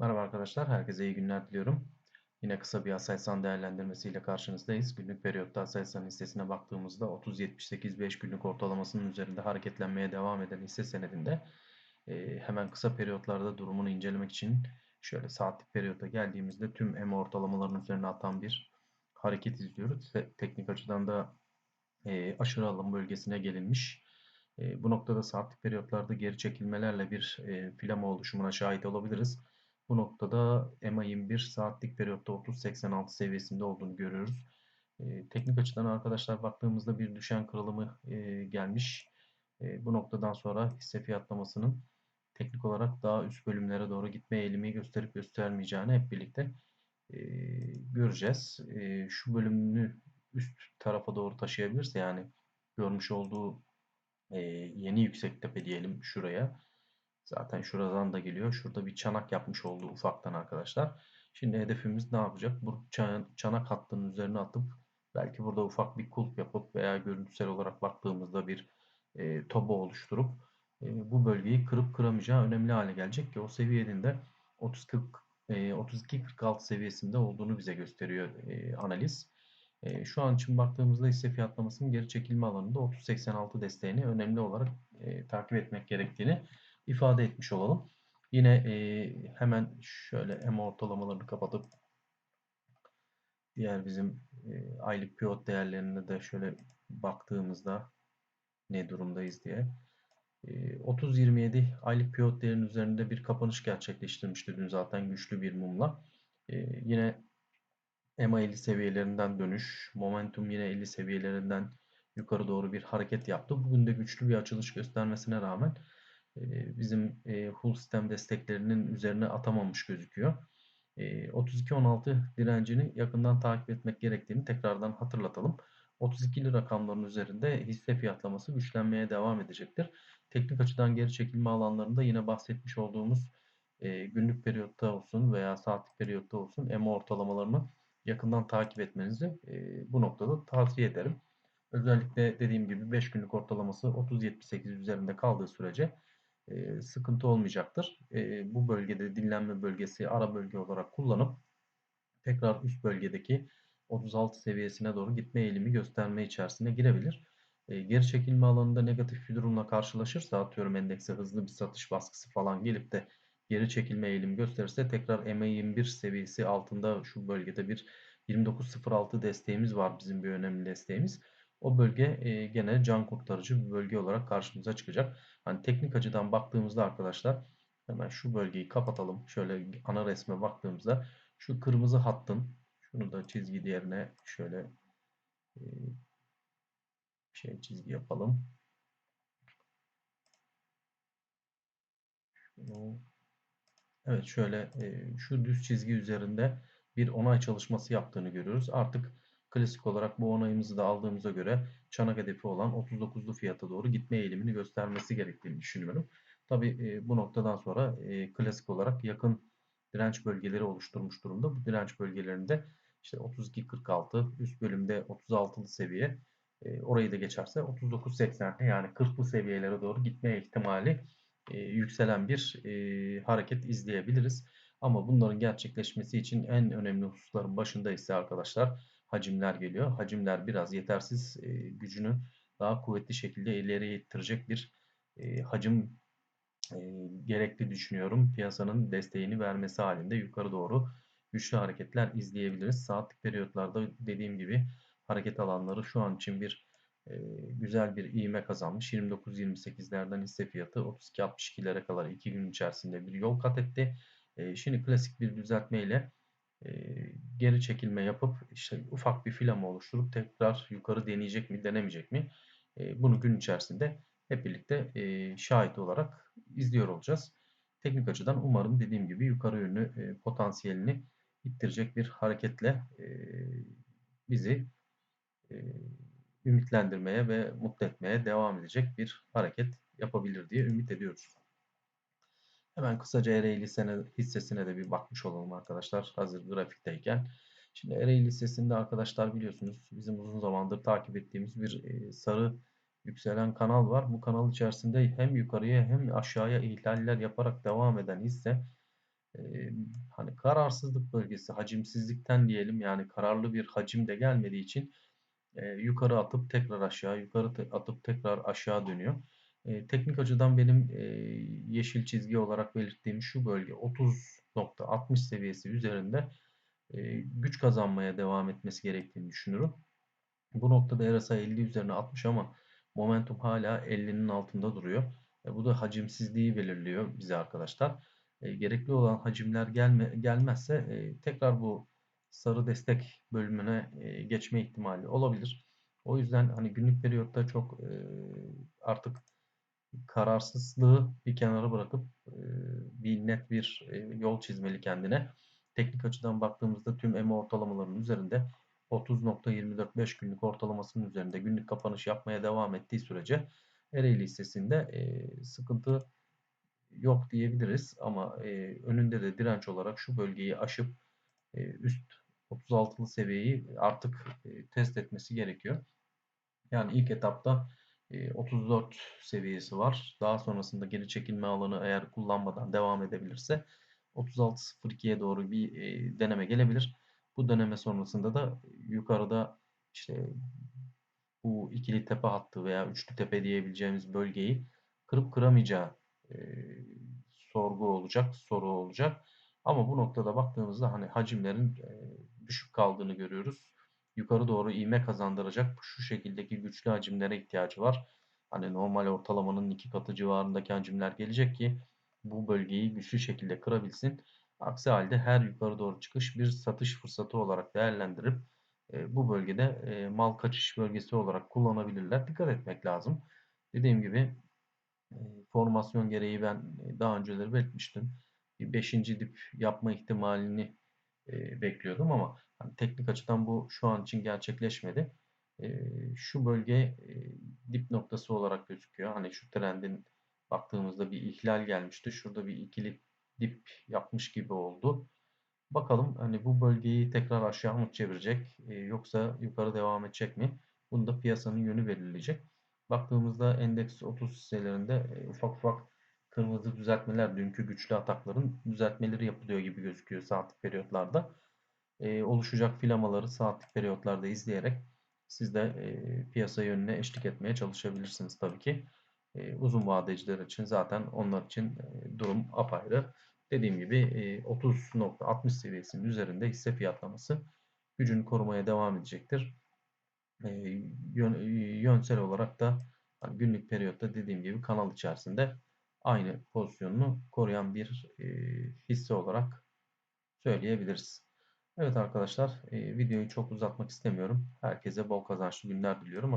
Merhaba arkadaşlar, herkese iyi günler diliyorum. Yine kısa bir Aselsan değerlendirmesiyle karşınızdayız. Günlük periyotta Aselsan hissesine baktığımızda 30.78-5 günlük ortalamasının üzerinde hareketlenmeye devam eden hisse senedinde e, hemen kısa periyotlarda durumunu incelemek için şöyle saatlik periyota geldiğimizde tüm EMA ortalamalarının üzerine atan bir hareket izliyoruz. Teknik açıdan da e, aşırı alım bölgesine gelinmiş. E, bu noktada saatlik periyotlarda geri çekilmelerle bir e, filama oluşumuna şahit olabiliriz. Bu noktada EMA 21 saatlik periyotta 30.86 seviyesinde olduğunu görüyoruz. E, teknik açıdan arkadaşlar baktığımızda bir düşen kırılımı e, gelmiş. E, bu noktadan sonra hisse fiyatlamasının teknik olarak daha üst bölümlere doğru gitme eğilimi gösterip göstermeyeceğini hep birlikte e, göreceğiz. E, şu bölümünü üst tarafa doğru taşıyabilirse yani görmüş olduğu e, yeni yüksek tepe diyelim şuraya Zaten şuradan da geliyor. Şurada bir çanak yapmış oldu ufaktan arkadaşlar. Şimdi hedefimiz ne yapacak? Bu çanak hattının üzerine atıp belki burada ufak bir kulp yapıp veya görüntüsel olarak baktığımızda bir e, toba oluşturup e, bu bölgeyi kırıp kıramayacağı önemli hale gelecek ki o seviyenin de 30-40 e, 32-46 seviyesinde olduğunu bize gösteriyor e, analiz. E, şu an için baktığımızda hisse fiyatlamasının geri çekilme alanında 30-86 desteğini önemli olarak e, takip etmek gerektiğini ifade etmiş olalım. Yine e, hemen şöyle EMA ortalamalarını kapatıp diğer bizim e, aylık pivot değerlerine de şöyle baktığımızda ne durumdayız diye. E, 30-27 aylık pivot değerinin üzerinde bir kapanış gerçekleştirmişti dün zaten güçlü bir mumla. E, yine EMA 50 seviyelerinden dönüş, momentum yine 50 seviyelerinden yukarı doğru bir hareket yaptı. Bugün de güçlü bir açılış göstermesine rağmen bizim full sistem desteklerinin üzerine atamamış gözüküyor. 32.16 direncini yakından takip etmek gerektiğini tekrardan hatırlatalım. 32'li rakamların üzerinde hisse fiyatlaması güçlenmeye devam edecektir. Teknik açıdan geri çekilme alanlarında yine bahsetmiş olduğumuz günlük periyotta olsun veya saatlik periyotta olsun EMA ortalamalarını yakından takip etmenizi bu noktada tavsiye ederim. Özellikle dediğim gibi 5 günlük ortalaması 30.78 üzerinde kaldığı sürece sıkıntı olmayacaktır. Bu bölgede dinlenme bölgesi ara bölge olarak kullanıp tekrar üst bölgedeki 36 seviyesine doğru gitme eğilimi gösterme içerisine girebilir. Geri çekilme alanında negatif bir durumla karşılaşırsa atıyorum endekse hızlı bir satış baskısı falan gelip de geri çekilme eğilimi gösterirse tekrar MA21 seviyesi altında şu bölgede bir 29.06 desteğimiz var bizim bir önemli desteğimiz o bölge e, gene can kurtarıcı bir bölge olarak karşımıza çıkacak. Hani teknik açıdan baktığımızda arkadaşlar hemen şu bölgeyi kapatalım. Şöyle ana resme baktığımızda şu kırmızı hattın şunu da çizgi diğerine şöyle e, şey çizgi yapalım. Evet şöyle e, şu düz çizgi üzerinde bir onay çalışması yaptığını görüyoruz. Artık Klasik olarak bu onayımızı da aldığımıza göre çanak hedefi olan 39'lu fiyata doğru gitme eğilimini göstermesi gerektiğini düşünüyorum. Tabi e, bu noktadan sonra e, klasik olarak yakın direnç bölgeleri oluşturmuş durumda. Bu direnç bölgelerinde işte 32-46 üst bölümde 36'lı seviye e, orayı da geçerse 39-80 yani 40'lı seviyelere doğru gitme ihtimali e, yükselen bir hareket izleyebiliriz. Ama bunların gerçekleşmesi için en önemli hususların başında ise arkadaşlar hacimler geliyor. Hacimler biraz yetersiz e, gücünü daha kuvvetli şekilde ileriye ittirecek bir e, hacim e, gerekli düşünüyorum. Piyasanın desteğini vermesi halinde yukarı doğru güçlü hareketler izleyebiliriz. Saatlik periyotlarda dediğim gibi hareket alanları şu an için bir e, güzel bir iğme kazanmış. 29-28'lerden hisse fiyatı 32-62'lere kadar 2 gün içerisinde bir yol kat etti. E, şimdi klasik bir düzeltme ile geri çekilme yapıp işte ufak bir filama oluşturup tekrar yukarı deneyecek mi denemeyecek mi bunu gün içerisinde hep birlikte şahit olarak izliyor olacağız. Teknik açıdan umarım dediğim gibi yukarı yönlü potansiyelini ittirecek bir hareketle bizi ümitlendirmeye ve mutlu etmeye devam edecek bir hareket yapabilir diye ümit ediyoruz. Hemen kısaca Ereğli hissesine de bir bakmış olalım arkadaşlar. Hazır grafikteyken. Şimdi Ereğli hissesinde arkadaşlar biliyorsunuz bizim uzun zamandır takip ettiğimiz bir e, sarı yükselen kanal var. Bu kanal içerisinde hem yukarıya hem aşağıya ihlaller yaparak devam eden hisse e, hani kararsızlık bölgesi, hacimsizlikten diyelim yani kararlı bir hacim de gelmediği için e, yukarı atıp tekrar aşağı, yukarı atıp tekrar aşağı dönüyor. E, teknik açıdan benim e, yeşil çizgi olarak belirttiğim şu bölge 30.60 seviyesi üzerinde e, güç kazanmaya devam etmesi gerektiğini düşünüyorum. Bu noktada RSI 50 üzerine 60 ama momentum hala 50'nin altında duruyor. E, bu da hacimsizliği belirliyor bize arkadaşlar. E, gerekli olan hacimler gelme, gelmezse e, tekrar bu sarı destek bölümüne e, geçme ihtimali olabilir. O yüzden hani günlük periyotta çok e, artık kararsızlığı bir kenara bırakıp bir net bir yol çizmeli kendine. Teknik açıdan baktığımızda tüm EMA ortalamalarının üzerinde 30.245 günlük ortalamasının üzerinde günlük kapanış yapmaya devam ettiği sürece Ereğli hissesinde sıkıntı yok diyebiliriz ama önünde de direnç olarak şu bölgeyi aşıp üst 36'lı seviyeyi artık test etmesi gerekiyor. Yani ilk etapta 34 seviyesi var. Daha sonrasında geri çekilme alanı eğer kullanmadan devam edebilirse 36.02'ye doğru bir deneme gelebilir. Bu deneme sonrasında da yukarıda işte bu ikili tepe hattı veya üçlü tepe diyebileceğimiz bölgeyi kırıp kıramayacağı e, sorgu olacak, soru olacak. Ama bu noktada baktığımızda hani hacimlerin e, düşük kaldığını görüyoruz. Yukarı doğru ivme kazandıracak şu şekildeki güçlü hacimlere ihtiyacı var. Hani normal ortalamanın iki katı civarındaki hacimler gelecek ki bu bölgeyi güçlü şekilde kırabilsin. Aksi halde her yukarı doğru çıkış bir satış fırsatı olarak değerlendirip e, bu bölgede e, mal kaçış bölgesi olarak kullanabilirler. Dikkat etmek lazım. Dediğim gibi e, formasyon gereği ben e, daha önceleri belirtmiştim. Bir 5. dip yapma ihtimalini e, bekliyordum ama hani teknik açıdan bu şu an için gerçekleşmedi. E, şu bölge e, dip noktası olarak gözüküyor. Hani şu trendin baktığımızda bir ihlal gelmişti. Şurada bir ikili dip yapmış gibi oldu. Bakalım hani bu bölgeyi tekrar aşağı mı çevirecek e, yoksa yukarı devam edecek mi? Bunu da piyasanın yönü belirleyecek. Baktığımızda endeks 30 hisselerinde e, ufak ufak kırmızı düzeltmeler, dünkü güçlü atakların düzeltmeleri yapılıyor gibi gözüküyor saatlik periyotlarda. E, oluşacak filamaları saatlik periyotlarda izleyerek siz de e, piyasa yönüne eşlik etmeye çalışabilirsiniz tabii ki. E, uzun vadeciler için zaten onlar için e, durum apayrı. Dediğim gibi 30.60 seviyesinin üzerinde hisse fiyatlaması gücünü korumaya devam edecektir. Yönsel olarak da hani günlük periyotta dediğim gibi kanal içerisinde aynı pozisyonunu koruyan bir hisse olarak söyleyebiliriz. Evet arkadaşlar videoyu çok uzatmak istemiyorum. Herkese bol kazançlı günler diliyorum.